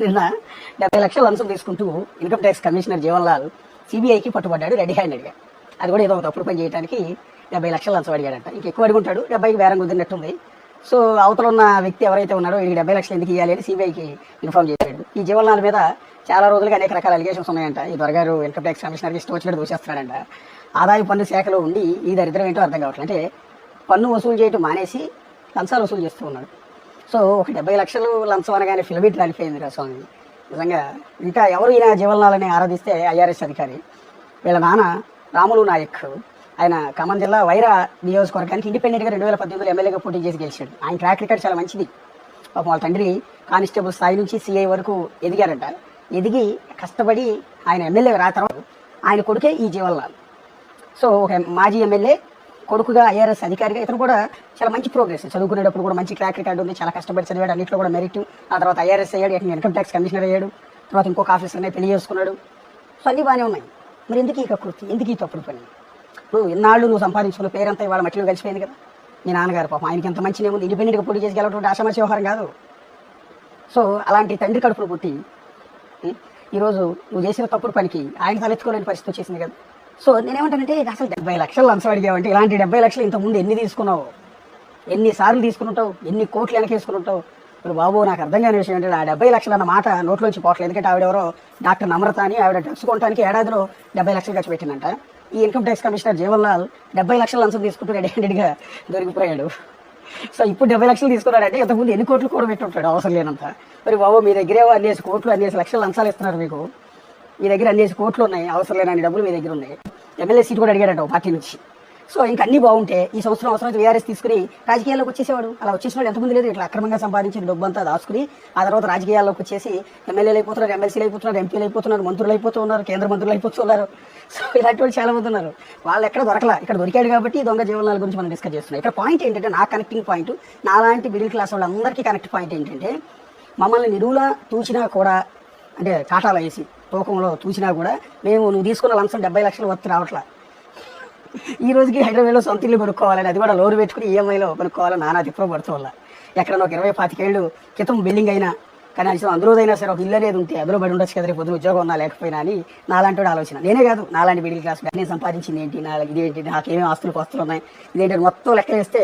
నిన్న డెబ్బై లక్షల లంచం తీసుకుంటూ ఇన్కమ్ ట్యాక్స్ కమిషనర్ జీవన్లాల్ సిబిఐకి పట్టుబడ్డాడు రెడీ హ్యాండెడ్గా అది కూడా ఏదో ఒక తప్పుడు పని చేయడానికి డెబ్బై లక్షల లంచం అడిగాడంట. ఇంక ఎక్కువ అడుగుంటాడు డెబ్బైకి వేరం కుదిరినట్టుంది. సో అవతల ఉన్న వ్యక్తి ఎవరైతే ఉన్నాడో వీడికి డెబ్బై లక్షలు ఎందుకు ఇవ్వాలి అని సిబిఐకి ఇన్ఫార్మ్ చేశాడు. ఈ జీవన్లాల్ మీద చాలా రోజులుగా అనేక రకాల అలిగేషన్స్ ఉన్నాయంట. ఈ దొరగారు ఇన్కమ్ ట్యాక్స్ కమిషనర్కి ఇష్టం వచ్చినట్టు దూసేస్తున్నాడంట. ఆదాయ పన్ను శాఖలో ఉండి ఈ దరిద్రం ఏంటో అర్థం కావట్లేదు. అంటే పన్ను వసూలు చేయటం మానేసి లంచాలు వసూలు చేస్తూ ఉన్నాడు. సో ఒక డెబ్బై లక్షలు లంచం అనగానే ఫిలబిట్ రాలిపోయింది రా స్వామి. నిజంగా ఇంకా ఎవరు ఈయన జీవనాలని ఆరాధిస్తే ఐఆర్ఎస్ అధికారి? వీళ్ళ నాన్న రాములు నాయక్. ఆయన ఖమ్మం జిల్లా వైరా నియోజకవర్గానికి ఇండిపెండెంట్గా రెండు వేల పద్దెనిమిదిలో ఎమ్మెల్యేగా పోటీ చేసి గెలిచాడు. ఆయన ట్రాక్ రికార్డ్ చాలా మంచిది. పాపం వాళ్ళ తండ్రి కానిస్టేబుల్ స్థాయి నుంచి సిఐ వరకు ఎదిగారంట. ఎదిగి కష్టపడి ఆయన ఎమ్మెల్యే రా తర్వాత ఆయన కొడుకే ఈ జీవన్లాల్ సో ఒక మాజీ ఎమ్మెల్యే కొడుకుగా ఐఆర్ఎస్ అధికారిగా ఇతను కూడా చాలా మంచి ప్రోగ్రెస్. చదువుకునేటప్పుడు కూడా మంచి ట్రాక్ రికార్డు ఉంది చాలా కష్టపడి చదివాడు అన్నింటిలో కూడా మెరిట్ ఆ తర్వాత ఐఆర్ఎస్ అయ్యాడు ఇతను ఇన్కమ్ ట్యాక్స్ కమిషనర్ అయ్యాడు తర్వాత ఇంకొక ఆఫీసర్నే పెళ్ళి చేసుకున్నాడు. సో అన్నీ బాగానే ఉన్నాయి. మరి ఎందుకు ఈ కృతి ఎందుకు ఈ తప్పుడు పని? నువ్వు ఇన్నాళ్ళు నువ్వు సంపాదించుకున్న పేరంతా ఇవాళ మట్టిలో కలిసిపోయింది కదా. మీ నాన్నగారు పాపం ఆయనకి ఎంత మంచి ఉంది. ఇండిపెండెంట్గా పోటీ చేసి గెలవటువంటి ఆశామాషి వ్యవహారం కాదు. సో అలాంటి తండ్రి కడుపును పుట్టి ఈరోజు నువ్వు చేసిన తప్పుడు పనికి ఆయన తలెత్తుకోలేని పరిస్థితి వచ్చేసింది కదా. సో నేనేమంటానంటే అసలు డెబ్బై లక్షలు లంచం అడిగావంటే ఇలాంటి డెబ్బై లక్షలు ఇంతకుముందు ఎన్ని తీసుకున్నావు? ఎన్ని సార్లు తీసుకుంటావు ఎన్ని కోట్లు వెనకేసుకుంటావు ఇప్పుడు బాబు నాకు అర్థం కాని విషయం ఏంటంటే ఆ డెబ్బై లక్షలు అన్న మాట నోట్లోంచి పోవట్లేదు. ఎందుకంటే ఆవిడెవరో డాక్టర్ నమ్రత అని ఆవిడ డ్రగ్స్ కొనడానికి ఏడాదిలో డెబ్బై లక్షలు ఖర్చు పెట్టిందంట. ఈ ఇన్కమ్ ట్యాక్స్ కమిషనర్ జీవన్లాల్ డెబ్బై లక్షల లంచం తీసుకుంటూ రెడీ హ్యాండెడ్గా దొరికిపోయాడు. సో ఇప్పుడు డెబ్బై లక్షలు తీసుకున్నాడంటే ఇంతకుముందు ఎన్ని కోట్లు కూడా పెట్టుంటాడు అవసరం లేనంత. మరి బాబు మీ దగ్గరే అన్నేసి కోట్లు అన్నేసి లక్షలు లంచాలు ఇస్తున్నారు మీకు. మీ దగ్గర అన్ని కోట్లు ఉన్నాయి అవసరం లేని డబ్బులు మీ దగ్గర ఉన్నాయి. ఎమ్మెల్యే సీట్ కూడా అడిగాడట పార్టీ నుంచి. సో ఇంకా అన్ని బాగుంటే ఈ సంవత్సరం అవసరం వీఆర్ఎస్ తీసుకుని రాజకీయాల్లోకి వచ్చేసేవాడు. అలా వచ్చేసినాడు ఎంతమంది లేదు ఇట్లా అక్రమంగా సంపాదించిన డబ్బు అంతా దాచుకుని ఆ తర్వాత రాజకీయాల్లోకి వచ్చేసి ఎమ్మెల్యేలు అయిపోతున్నారు ఎమ్మెల్సీలు అయిపోతున్నారు ఎంపీలు అయిపోతున్నారు మంత్రులు అయిపోతున్నారు కేంద్ర మంత్రులు అయిపోతున్నారు సో ఇలాంటి వాళ్ళు చాలా మంది ఉన్నారు. వాళ్ళు ఎక్కడ దొరకలా. ఇక్కడ దొరికాడు కాబట్టి దొంగ జీవనాల గురించి మనం డిస్కస్ చేస్తున్నాం. ఇక్కడ పాయింట్ ఏంటంటే నా కనెక్టింగ్ పాయింట్ నాలాంటి మిడిల్ క్లాస్ వాళ్ళందరికీ కనెక్ట్ పాయింట్ ఏంటంటే మమ్మల్ని నిరువుల తూచినా కూడా అంటే కాటాలు వేసి తూకంలో తూచినా కూడా మేము నువ్వు తీసుకున్న లంచం డెబ్బై లక్షలు వర్త్ రావట్లా. ఈ రోజుకి హైదరాబాద్లో సొంత ఇల్లు కొనుక్కోవాలని అది కూడా లోన్ పెట్టుకుని ఈఎంఐలో కొనుక్కోవాలని నానా తిప్పలు పడుతూ వల్ల ఎక్కడ ఒక ఇరవై పాతికేళ్ళు క్రితం బిల్డింగ్ అయినా కనీసం అందులోదైనా సరే ఒక ఇల్లు అనేది ఉంటే అందులో పడి ఉండొచ్చు కదా రేపు పొద్దున ఉద్యోగం ఉన్నా లేకపోయినా అని నాలాంటి ఆలోచన. నేనే కాదు నాలాంటి మిడిల్ క్లాస్ నేను సంపాదించింది ఏంటి నా ఇదేంటి నాకేమేమి ఆస్తులు వస్తులు ఉన్నాయి ఇదేంటి అని మొత్తం లెక్క వేస్తే